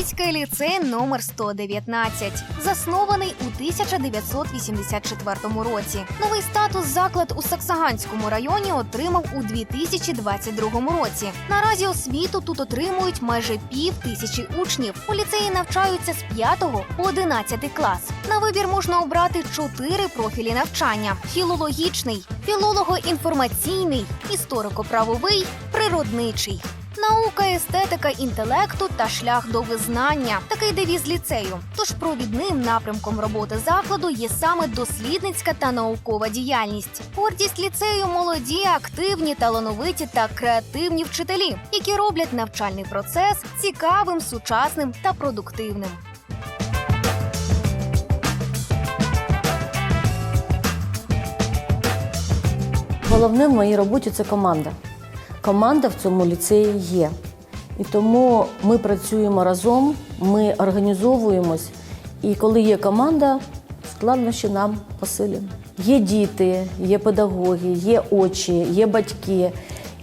Криворізький ліцей номер 119, заснований у 1984 році. Новий статус заклад у Саксаганському районі отримав у 2022 році. Наразі освіту тут отримують майже пів тисячі учнів. У ліцеї навчаються з 5 по 11 клас. На вибір можна обрати чотири профілі навчання: філологічний, філолого-інформаційний, історико-правовий, природничий. Наука, естетика інтелекту та шлях до визнання такий девіз ліцею. Тож провідним напрямком роботи закладу є саме дослідницька та наукова діяльність. Гордість ліцею молоді, активні, талановиті та креативні вчителі, які роблять навчальний процес цікавим, сучасним та продуктивним. Головне в моїй роботі це команда. Команда в цьому ліцеї є. І тому ми працюємо разом, ми організовуємось. І коли є команда, складнощі нам по силі. Є діти, є педагоги, є очі, є батьки.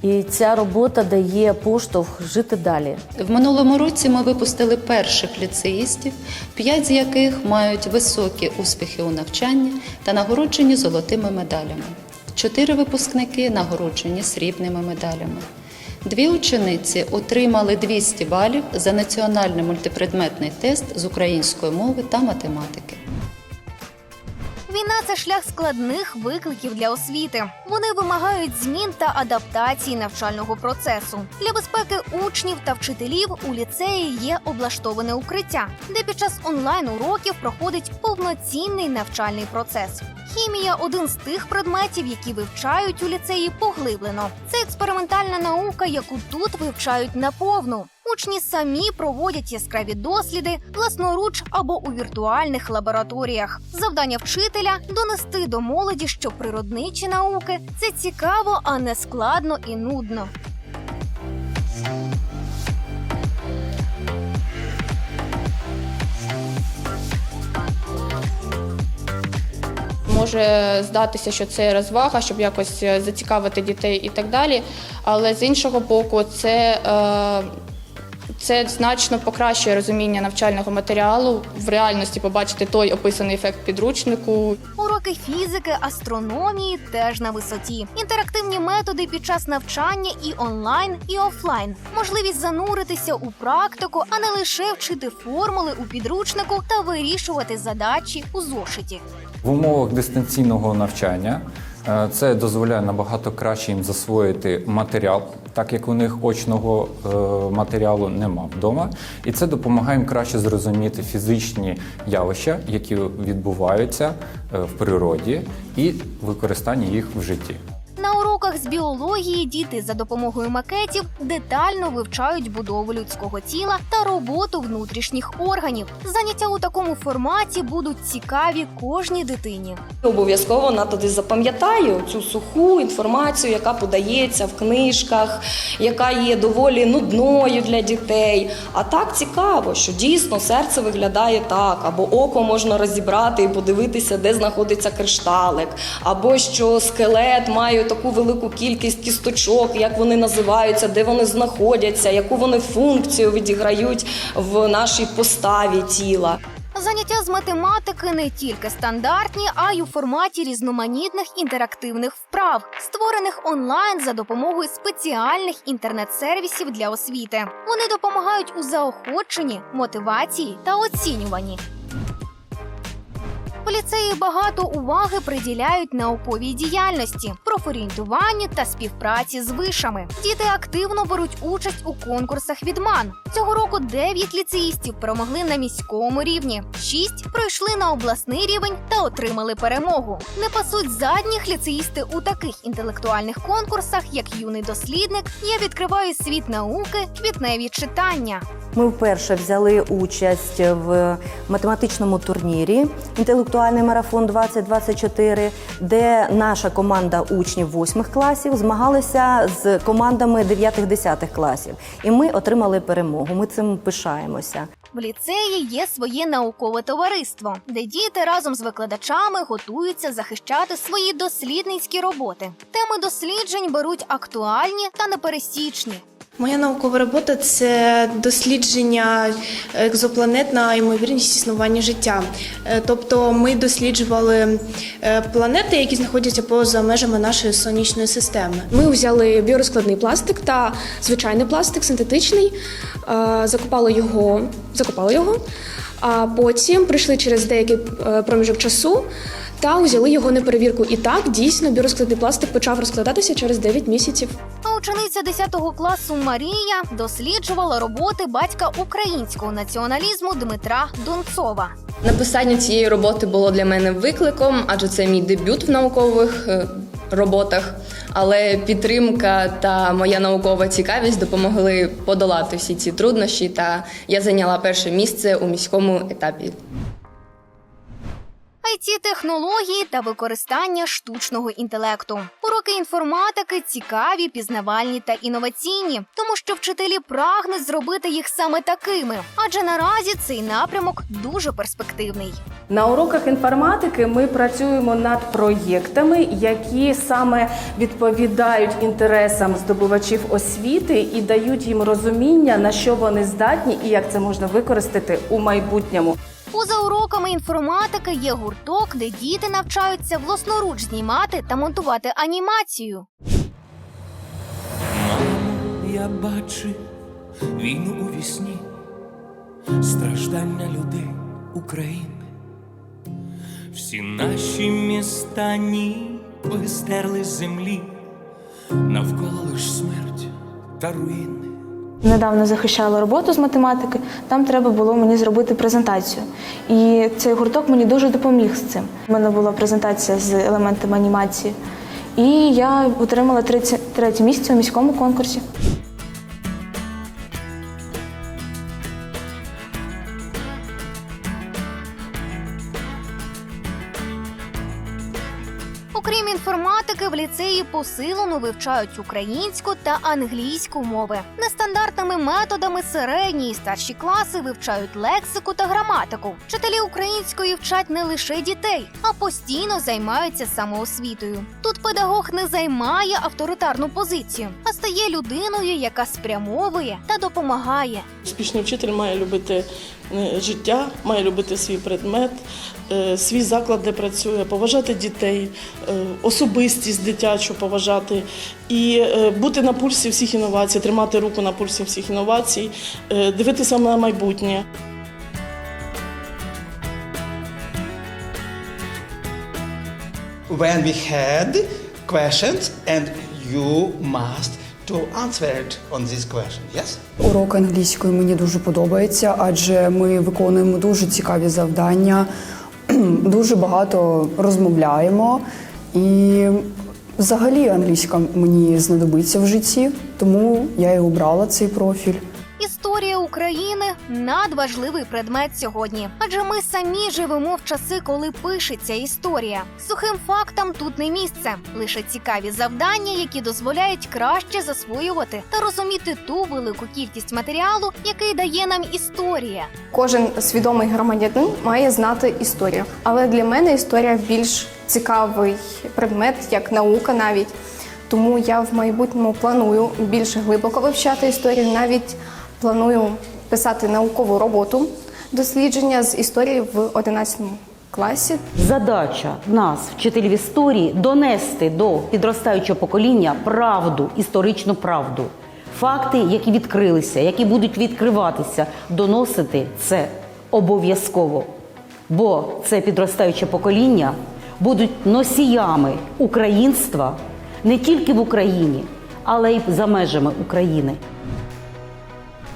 І ця робота дає поштовх жити далі. В минулому році ми випустили перших ліцеїстів, п'ять з яких мають високі успіхи у навчанні та нагороджені золотими медалями. Чотири випускники нагороджені срібними медалями. Дві учениці отримали 200 балів за національний мультипредметний тест з української мови та математики. Війна це шлях складних викликів для освіти. Вони вимагають змін та адаптації навчального процесу. Для безпеки учнів та вчителів у ліцеї є облаштоване укриття, де під час онлайн уроків проходить повноцінний навчальний процес. Хімія один з тих предметів, які вивчають у ліцеї поглиблено. Це експериментальна наука, яку тут вивчають наповну. Учні самі проводять яскраві досліди власноруч або у віртуальних лабораторіях. Завдання вчителя донести до молоді, що природничі науки це цікаво, а не складно і нудно. Може здатися, що це розвага, щоб якось е, зацікавити дітей і так далі. Але з іншого боку, це, е, це значно покращує розуміння навчального матеріалу, в реальності побачити той описаний ефект підручнику. Уроки фізики, астрономії теж на висоті. Інтерактивні методи під час навчання і онлайн, і офлайн. Можливість зануритися у практику, а не лише вчити формули у підручнику та вирішувати задачі у зошиті. В умовах дистанційного навчання це дозволяє набагато краще їм засвоїти матеріал, так як у них очного е, матеріалу нема вдома, і це допомагає їм краще зрозуміти фізичні явища, які відбуваються е, в природі, і використання їх в житті. Уроках з біології діти за допомогою макетів детально вивчають будову людського тіла та роботу внутрішніх органів. Заняття у такому форматі будуть цікаві кожній дитині. Обов'язково вона тоді запам'ятає цю суху інформацію, яка подається в книжках, яка є доволі нудною для дітей. А так цікаво, що дійсно серце виглядає так, або око можна розібрати і подивитися, де знаходиться кришталик, або що скелет має таку велику кількість кісточок, як вони називаються, де вони знаходяться, яку вони функцію відіграють в нашій поставі тіла. Заняття з математики не тільки стандартні, а й у форматі різноманітних інтерактивних вправ, створених онлайн за допомогою спеціальних інтернет-сервісів для освіти. Вони допомагають у заохоченні, мотивації та оцінюванні. У ліцеї багато уваги приділяють науковій діяльності, профорієнтуванню та співпраці з вишами. Діти активно беруть участь у конкурсах від МАН. Цього року 9 ліцеїстів перемогли на міському рівні, 6 пройшли на обласний рівень та отримали перемогу. Не пасуть задніх ліцеїсти у таких інтелектуальних конкурсах, як юний дослідник. Я відкриваю світ науки, квітневі читання. Ми вперше взяли участь в математичному турнірі Інтелектуальний марафон 2024, де наша команда учнів 8 класів змагалися з командами 9-10 класів. І ми отримали перемогу. Ми цим пишаємося. В ліцеї є своє наукове товариство, де діти разом з викладачами готуються захищати свої дослідницькі роботи. Теми досліджень беруть актуальні та непересічні. Моя наукова робота це дослідження екзопланет на ймовірність існування життя. Е, Тобто ми досліджували е, планети, які знаходяться поза межами нашої сонячної системи. Ми взяли біорозкладний пластик та звичайний пластик, синтетичний, е, закопали його, закопали його, а потім прийшли через деякий проміжок часу та взяли його на перевірку. І так дійсно біорозкладний пластик почав розкладатися через 9 місяців. Учениця 10 класу Марія досліджувала роботи батька українського націоналізму Дмитра Донцова. Написання цієї роботи було для мене викликом, адже це мій дебют в наукових е, роботах. Але підтримка та моя наукова цікавість допомогли подолати всі ці труднощі, та я зайняла перше місце у міському етапі. It технології та використання штучного інтелекту. Уроки інформатики цікаві, пізнавальні та інноваційні, тому що вчителі прагнуть зробити їх саме такими, адже наразі цей напрямок дуже перспективний. На уроках інформатики ми працюємо над проєктами, які саме відповідають інтересам здобувачів освіти і дають їм розуміння, на що вони здатні і як це можна використати у майбутньому. Поза уроками інформатики є гурток, де діти навчаються власноруч знімати та монтувати анімацію. Я бачив війну у вісні, страждання людей України. Всі наші міста ніби стерли з землі, навколо лиш смерть та руїни. Недавно захищала роботу з математики, там треба було мені зробити презентацію. І цей гурток мені дуже допоміг з цим. У мене була презентація з елементами анімації, і я отримала третє, місце у міському конкурсі. Ліцеї посилено вивчають українську та англійську мови. Нестандартними методами середні і старші класи вивчають лексику та граматику. Вчителі української вчать не лише дітей, а постійно займаються самоосвітою. Тут педагог не займає авторитарну позицію, а стає людиною, яка спрямовує та допомагає. Успішний вчитель має любити життя, має любити свій предмет, е, свій заклад, де працює, поважати дітей, е, особистість дитячу поважати і е, бути на пульсі всіх інновацій, тримати руку на пульсі всіх інновацій, е, дивитися на майбутнє. When we had questions and you must to answer on this question, yes? Урок англійської мені дуже подобається, адже ми виконуємо дуже цікаві завдання, дуже багато розмовляємо. І взагалі англійська мені знадобиться в житті, тому я і обрала цей профіль. Історія України надважливий предмет сьогодні, адже ми самі живемо в часи, коли пишеться історія. Сухим фактам тут не місце, лише цікаві завдання, які дозволяють краще засвоювати та розуміти ту велику кількість матеріалу, який дає нам історія. Кожен свідомий громадянин має знати історію. Але для мене історія більш цікавий предмет, як наука навіть. Тому я в майбутньому планую більш глибоко вивчати історію, навіть планую писати наукову роботу дослідження з історії в 11 класі. Задача нас, вчителів історії, донести до підростаючого покоління правду, історичну правду. Факти, які відкрилися, які будуть відкриватися, доносити це обов'язково. Бо це підростаюче покоління будуть носіями українства не тільки в Україні, але й за межами України.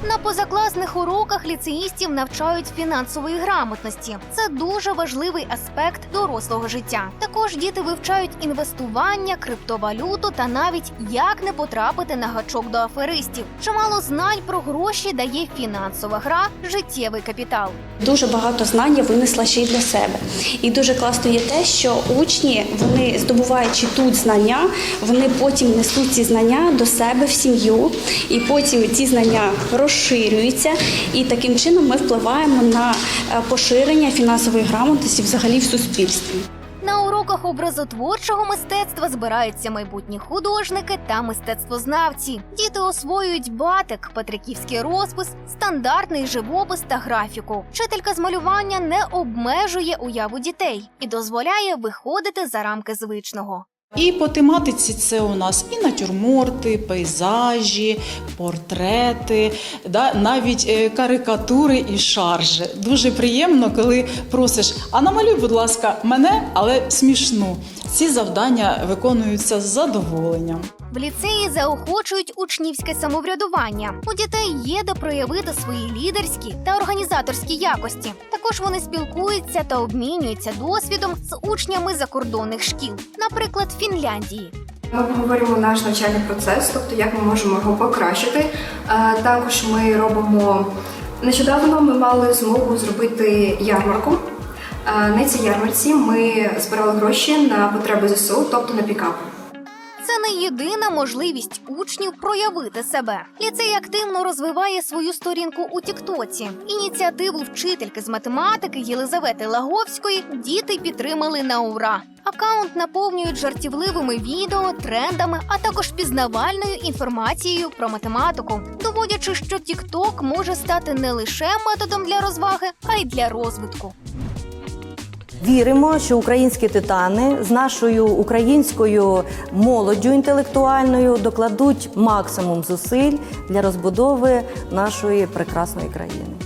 На позакласних уроках ліцеїстів навчають фінансової грамотності. Це дуже важливий аспект дорослого життя. Також діти вивчають інвестування, криптовалюту та навіть як не потрапити на гачок до аферистів. Чимало знань про гроші дає фінансова гра, життєвий капітал. Дуже багато знань я винесла ще й для себе. І дуже класно є те, що учні, вони здобуваючи тут знання, вони потім несуть ці знання до себе в сім'ю, і потім ці знання розширюються. І таким чином ми впливаємо на е, поширення фінансової грамотності взагалі в суспільстві. На уроках образотворчого мистецтва збираються майбутні художники та мистецтвознавці. Діти освоюють батик, петриківський розпис, стандартний живопис та графіку. Вчителька з малювання не обмежує уяву дітей і дозволяє виходити за рамки звичного. І по тематиці це у нас і натюрморти, пейзажі, портрети, да, навіть е, карикатури і шаржі. Дуже приємно, коли просиш, а намалюй, будь ласка, мене, але смішну. Ці завдання виконуються з задоволенням. В ліцеї заохочують учнівське самоврядування. У дітей є де проявити свої лідерські та організаторські якості. Також вони спілкуються та обмінюються досвідом з учнями закордонних шкіл, наприклад, Фінляндії. Ми обговорюємо наш навчальний процес, тобто як ми можемо його покращити. Е, Також ми робимо нещодавно. Ми мали змогу зробити ярмарку. Е, На цій ярмарці ми збирали гроші на потреби ЗСУ, тобто на пікап. Це не єдина можливість учнів проявити себе. Ліцей активно розвиває свою сторінку у Тіктоці. Ініціативу вчительки з математики Єлизавети Лаговської діти підтримали на ура. Акаунт наповнюють жартівливими відео, трендами, а також пізнавальною інформацією про математику, доводячи, що Тікток може стати не лише методом для розваги, а й для розвитку. Віримо, що українські титани з нашою українською молоддю інтелектуальною докладуть максимум зусиль для розбудови нашої прекрасної країни.